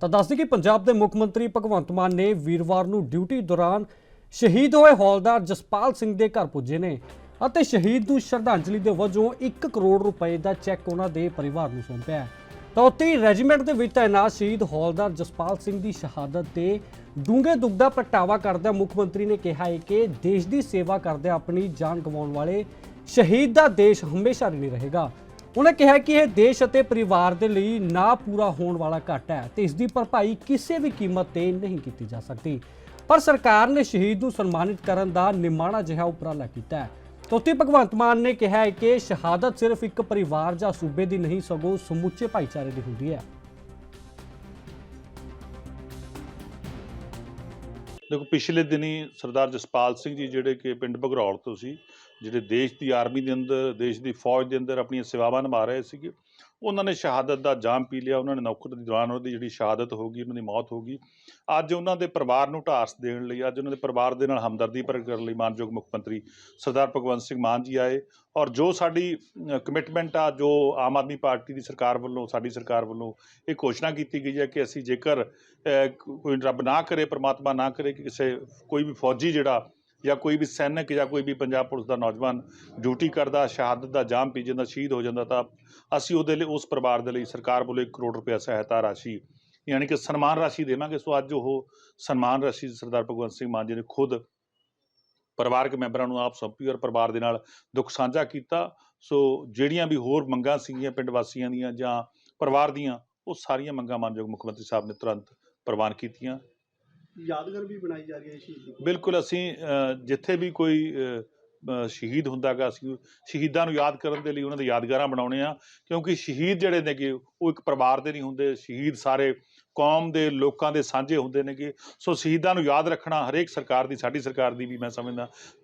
ਤਾਂ ਦੱਸਦੀ ਕਿ ਪੰਜਾਬ ਦੇ ਮੁੱਖ ਮੰਤਰੀ ਭਗਵੰਤ ਮਾਨ ਨੇ ਵੀਰਵਾਰ ਨੂੰ ਡਿਊਟੀ ਦੌਰਾਨ ਸ਼ਹੀਦ ਹੋਏ ਹੌਲਦਾਰ ਜਸਪਾਲ ਸਿੰਘ ਦੇ ਘਰ ਪੁੱਜੇ ਨੇ ਅਤੇ ਸ਼ਹੀਦ ਨੂੰ ਸ਼ਰਧਾਂਜਲੀ ਦੇ ਵਜੋਂ 1 ਕਰੋੜ ਰੁਪਏ ਦਾ ਚੈੱਕ ਉਹਨਾਂ ਦੇ ਪਰਿਵਾਰ ਨੂੰ ਸੌਂਪਿਆ ਹੈ। ਤਾਂ ਉੱਥੇ ਹੀ ਰੈਜੀਮੈਂਟ ਦੇ ਵਿੱਚ ਤਾਇਨਾਤ ਸ਼ਹੀਦ ਹੌਲਦਾਰ ਜਸਪਾਲ ਸਿੰਘ ਦੀ ਸ਼ਹਾਦਤ ਤੇ ਡੂੰਘੇ ਦੁੱਖ ਦਾ ਪ੍ਰਗਟਾਵਾ ਕਰਦਿਆਂ ਮੁੱਖ ਮੰਤਰੀ ਨੇ ਕਿਹਾ ਹੈ ਕਿ ਦੇਸ਼ ਦੀ ਸੇਵਾ ਕਰਦਿਆਂ ਆਪਣੀ ਜਾਨ ਗਵਾਉਣ ਵਾਲੇ ਸ਼ਹੀਦ ਦਾ ਦੇਸ਼ ਹਮੇਸ਼ਾ ਨਹੀਂ ਰਹੇਗਾ ਉਹਨੇ ਕਿਹਾ ਕਿ ਇਹ ਦੇਸ਼ ਅਤੇ ਪਰਿਵਾਰ ਦੇ ਲਈ ਨਾ ਪੂਰਾ ਹੋਣ ਵਾਲਾ ਘਾਟਾ ਹੈ ਤੇ ਇਸ ਦੀ ਭਰਪਾਈ ਕਿਸੇ ਵੀ ਕੀਮਤ ਤੇ ਨਹੀਂ ਕੀਤੀ ਜਾ ਸਕਦੀ। ਪਰ ਸਰਕਾਰ ਨੇ ਸ਼ਹੀਦ ਨੂੰ ਸਨਮਾਨਿਤ ਕਰਨ ਦਾ ਨਿਮਾਣਾ ਜਿਹਾ ਉਪਰਾਲਾ ਕੀਤਾ ਹੈ। ਤੋਤੀ ਭਗਵੰਤ ਮਾਨ ਨੇ ਕਿਹਾ ਹੈ ਕਿ ਸ਼ਹਾਦਤ ਸਿਰਫ ਇੱਕ ਪਰਿਵਾਰ ਜਾਂ ਸੂਬੇ ਦੀ ਨਹੀਂ, ਸਗੋਂ ਸਮੁੱਚੇ ਭਾਈਚਾਰੇ ਦੀ ਹੁੰਦੀ ਹੈ। ਦੇਖੋ, ਪਿਛਲੇ ਦਿਨੀ ਸਰਦਾਰ ਜਸਪਾਲ ਸਿੰਘ ਜੀ ਜਿਹੜੇ ਕਿ ਪਿੰਡ ਬਗਰੌਲ ਤੋਂ ਸੀ ਜਿਹੜੇ ਦੇਸ਼ ਦੀ ਆਰਮੀ ਦੇ ਅੰਦਰ, ਦੇਸ਼ ਦੀ ਫੌਜ ਦੇ ਅੰਦਰ ਆਪਣੀਆਂ ਸੇਵਾਵਾਂ ਨਿਭਾ ਰਹੇ ਸੀਗੇ, ਉਹਨਾਂ ਨੇ ਸ਼ਹਾਦਤ ਦਾ ਜਾਮ ਪੀ ਲਿਆ, ਉਹਨਾਂ ਨੇ ਨੌਕਰ ਦੇ ਦੌਰਾਨ ਉਹਦੀ ਜਿਹੜੀ ਸ਼ਹਾਦਤ ਹੋ ਗਈ, ਉਹਨਾਂ ਦੀ ਮੌਤ ਹੋ ਗਈ। ਅੱਜ ਉਹਨਾਂ ਦੇ ਪਰਿਵਾਰ ਨੂੰ ਢਾਸ ਦੇਣ ਲਈ, ਅੱਜ ਉਹਨਾਂ ਦੇ ਪਰਿਵਾਰ ਦੇ ਨਾਲ ਹਮਦਰਦੀ ਪ੍ਰਗਟ ਕਰਨ ਲਈ ਮਾਨਯੋਗ ਮੁੱਖ ਮੰਤਰੀ ਸਰਦਾਰ ਭਗਵੰਤ ਸਿੰਘ ਮਾਨ ਜੀ ਆਏ ਔਰ ਜੋ ਸਾਡੀ ਕਮਿਟਮੈਂਟ ਆ, ਜੋ ਆਮ ਆਦਮੀ ਪਾਰਟੀ ਦੀ ਸਰਕਾਰ ਵੱਲੋਂ, ਸਾਡੀ ਸਰਕਾਰ ਵੱਲੋਂ ਇਹ ਘੋਸ਼ਣਾ ਕੀਤੀ ਗਈ ਹੈ ਕਿ ਅਸੀਂ ਜੇਕਰ ਕੋਈ ਰੱਬ ਨਾ ਕਰੇ, ਪ੍ਰਮਾਤਮਾ ਨਾ ਕਰੇ ਕਿ ਕਿਸੇ ਕੋਈ ਵੀ ਫੌਜੀ ਜਿਹੜਾ ਜਾਂ ਕੋਈ ਵੀ ਸੈਨਿਕ ਜਾਂ ਕੋਈ ਵੀ ਪੰਜਾਬ ਪੁਲਿਸ ਦਾ ਨੌਜਵਾਨ ਡਿਊਟੀ ਕਰਦਾ, ਸ਼ਹਾਦਤ ਦਾ ਜਾਮ ਪੀ ਜਾਂਦਾ, ਸ਼ਹੀਦ ਹੋ ਜਾਂਦਾ, ਤਾਂ ਅਸੀਂ ਉਹਦੇ ਲਈ, ਉਸ ਪਰਿਵਾਰ ਦੇ ਲਈ, ਸਰਕਾਰ ਵੱਲੋਂ 1 ਕਰੋੜ ਰੁਪਏ ਸਹਾਇਤਾ ਰਾਸ਼ੀ, ਯਾਨੀ ਕਿ ਸਨਮਾਨ ਰਾਸ਼ੀ ਦੇਵਾਂਗੇ। ਸੋ ਅੱਜ ਉਹ ਸਨਮਾਨ ਰਾਸ਼ੀ ਸਰਦਾਰ ਭਗਵੰਤ ਸਿੰਘ ਮਾਨ ਜੀ ਨੇ ਖੁਦ ਪਰਿਵਾਰਕ ਮੈਂਬਰਾਂ ਨੂੰ ਆਪ ਸੌਂਪੀ ਔਰ ਪਰਿਵਾਰ ਦੇ ਨਾਲ ਦੁੱਖ ਸਾਂਝਾ ਕੀਤਾ। ਸੋ ਜਿਹੜੀਆਂ ਵੀ ਹੋਰ ਮੰਗਾਂ ਸੀਗੀਆਂ ਪਿੰਡ ਵਾਸੀਆਂ ਦੀਆਂ ਜਾਂ ਪਰਿਵਾਰ ਦੀਆਂ, ਉਹ ਸਾਰੀਆਂ ਮੰਗਾਂ ਮਾਨਯੋਗ ਮੁੱਖ ਮੰਤਰੀ ਸਾਹਿਬ ਨੇ ਤੁਰੰਤ ਪ੍ਰਵਾਨ ਕੀਤੀਆਂ। ਯਾਦਗਾਰ ਵੀ ਬਣਾਈ ਜਾ ਰਹੀ ਹੈ ਸ਼ਹੀਦ ਬਿਲਕੁਲ ਅਸੀਂ ਜਿੱਥੇ ਵੀ ਕੋਈ ਅ, ਅ, ਸ਼ਹੀਦ ਹੁੰਦਾਗਾ ਅਸੀਂ ਸ਼ਹੀਦਾਂ ਨੂੰ ਯਾਦ ਕਰਨ ਦੇ ਲਈ ਉਹਨਾਂ ਦੇ ਯਾਦਗਾਰਾਂ ਬਣਾਉਣੇ ਆ ਕਿਉਂਕਿ ਸ਼ਹੀਦ ਜਿਹੜੇ ਨੇਗੇ ਉਹ ਇੱਕ ਪਰਿਵਾਰ ਦੇ ਨਹੀਂ ਹੁੰਦੇ ਸ਼ਹੀਦ ਸਾਰੇ ਕੌਮ ਦੇ ਲੋਕਾਂ ਦੇ ਸਾਂਝੇ ਹੁੰਦੇ ਨੇਗੇ ਸੋ ਸ਼ਹੀਦਾਂ ਨੂੰ ਯਾਦ ਰੱਖਣਾ ਹਰੇਕ ਸਰਕਾਰ ਦੀ ਸਾਡੀ ਸਰਕਾਰ ਦੀ ਵੀ ਮੈਂ ਸਮਝਦਾ।